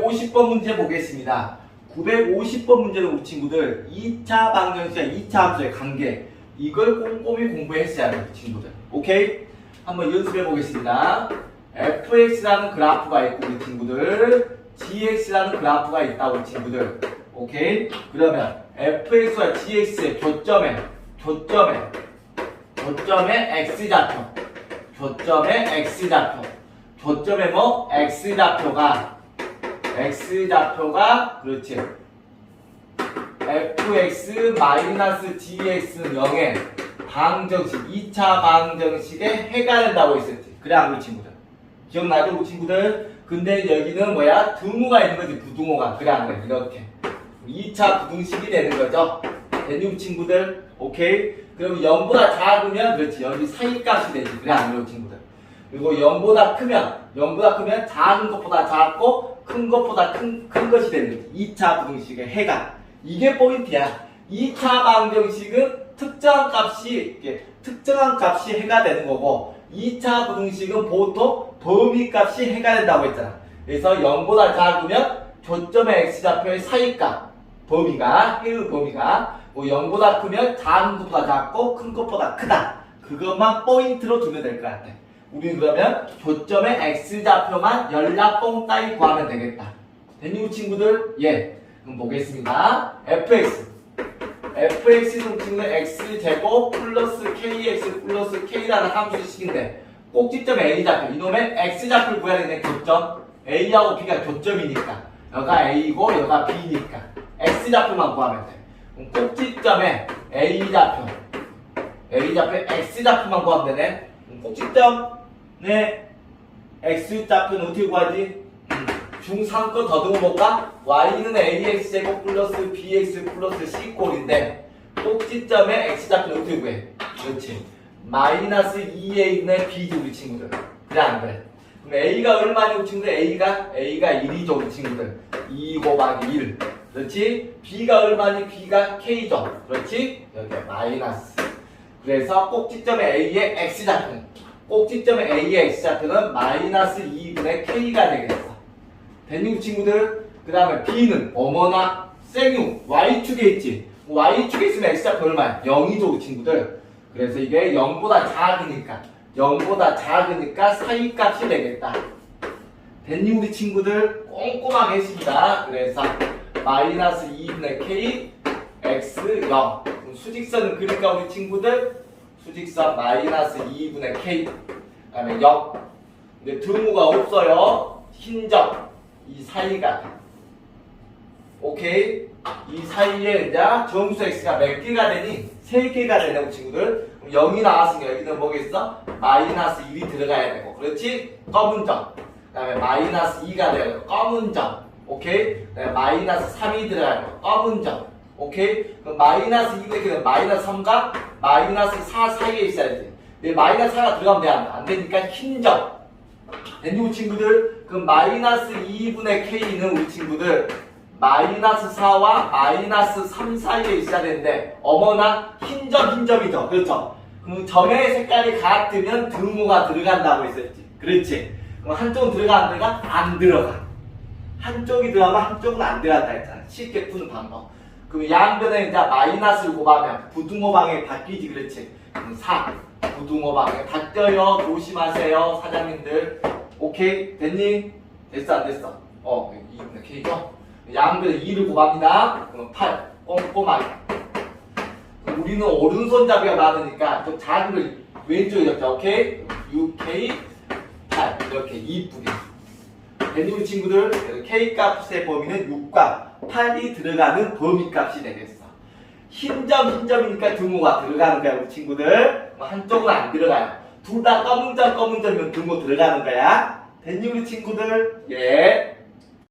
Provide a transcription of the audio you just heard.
950번 문제 보겠습니다. 950번 문제는 우리 친구들 2차 방정식과 2차 함수의 관계 이걸 꼼꼼히 공부했어야 돼요 친구들. 오케이? 한번 연습해 보겠습니다. fx라는 그래프가 있고 우리 친구들. gx라는 그래프가 있다 우리 친구들. 오케이? 그러면 fx와 gx의 교점에 교점에 교점에 x좌표. 교점에 x좌표. 교점에 뭐? x좌표가 x좌표가 그렇지. fx 마이너스 gx는 0의 방정식 2차 방정식의 해가 된다고 했었지. 그래 안 그렇지 친구들? 기억나죠 우리 친구들? 근데 여기는 뭐야? 등호가 있는 거지 부등호가. 그래 안 그래? 이렇게. 2차 부등식이 되는 거죠. 우리 친구들? 오케이. 그럼 0보다 작으면 그렇지. 여기 사이값이 되지. 그래 안 그래 친구들 그리고 0보다 크면 0보다 크면 작은 것보다 작고 큰 것보다 큰, 큰 것이 되는 거지 2차 부등식의 해가 이게 포인트야. 2차 방정식은 특정한 값이 특정한 값이 해가 되는 거고 2차 부등식은 보통 범위 값이 해가 된다고 했잖아. 그래서 0보다 작으면 교점의 x좌표의 사이값 범위가 해의 범위가 뭐 0보다 크면 작은 것보다 작고 큰 것보다 크다. 그것만 포인트로 두면 될 것 같아 우리는 그러면 교점의 x좌표만 연락봉 따위 구하면 되겠다. 됐니 우리 친구들? 예. 그럼 보겠습니다. Fx. Fx는 친구는 x제곱 플러스 kx 플러스 k라는 함수식인데 꼭지점 a좌표. 이놈의 x좌표를 구해야 되는데 교점. A하고 b가 교점이니까. 여가 a고 여가 b니까. X좌표만 구하면 돼. 그럼 꼭지점에 a좌표. A좌표 x좌표만 구하면 되네. 꼭지점 의 x좌표는 어떻게 구하지? 음, 중상권 더듬어 볼까? y는 ax 제곱 플러스 bx 플러스 c 꼴인데 꼭지점의 x좌표는 어떻게 구해? 그렇지 마이너스 2a분의 b지 우리 친구들 그래 안 그래? 그럼 a가 얼마니 우리 친구들? a가 a가 1이죠 우리 친구들 2 곱하기 1 그렇지? b가 얼마니? b가 k죠 그렇지? 여기 마이너스 그래서 꼭지점의 a의 x좌표는 꼭지점의 a의 x좌표는 마이너스 2분의 k가 되겠어 됐니 친구들? 그 다음에 B는 어머나 생유 Y축에 있지 Y축에 있으면 X좌표 얼마야? 0이죠 친구들 그래서 이게 0보다 작으니까 0보다 작으니까 사이값이 되겠다 됐니 우리 친구들? 꼼꼼하게 했습니다 그래서 마이너스 2분의 K X 0 그럼 수직선은 그릴까 우리 친구들? 수직선 마이너스 2분의 K. 그 다음에 0 근데 등호가 없어요. 흰점. 이 사이가. 오케이? 이 사이에 이제 정수 x가 몇 개가 되니? 세 개가 되냐고 친구들. 그럼 0이 나왔으니까 여기는 뭐겠어? 마이너스 1이 들어가야 되고. 그렇지? 검은 점 그 다음에 마이너스 2가 되고. 검은 점. 오케이? 그 다음에 마이너스 3이 들어가야 되고. 검은 점. 오케이? 그럼 마이너스 2가 되면 마이너스 3과 마이너스 4 사이에 있어야지 근데 마이너스 4가 들어가면 돼? 안, 돼? 안 되니까 흰 점 됐니 우리 친구들? 그럼 마이너스 2분의 k는 우리 친구들 마이너스 4와 마이너스 3 사이에 있어야 되는데 어머나 흰 점 흰 점이죠 그렇죠? 그럼 점의 색깔이 같으면 등호가 들어간다고 했었지 그렇지? 그럼 한쪽은 들어가 안 들어가? 안 들어가 한쪽이 들어가면 한쪽은 안 들어간다 했잖아 쉽게 푸는 방법 그럼 양변에 이제 마이너스를 곱하면 부등호 방에 바뀌지 그렇지? 그럼 4 부등호 방에 바뀌어요 조심하세요 사장님들 오케이 됐니? 됐어 안 됐어? 어 2분의 K죠? 양변에 2를 곱합니다 그럼 8 꼼꼼하게 우리는 오른손잡이가 많으니까 좀걸 왼쪽에 적자 오케이? 6K 8 이렇게 이쁘게 됐니 우리 친구들? K 값의 범위는 6과 8이 들어가는 범위 값이 되겠어. 흰점 흰점이니까 등호가 들어가는 거야 우리 친구들. 뭐 한쪽은 안 들어가요. 둘 다 검은 점 검은 점이면 등호 들어가는 거야. 됐니 우리 친구들? 예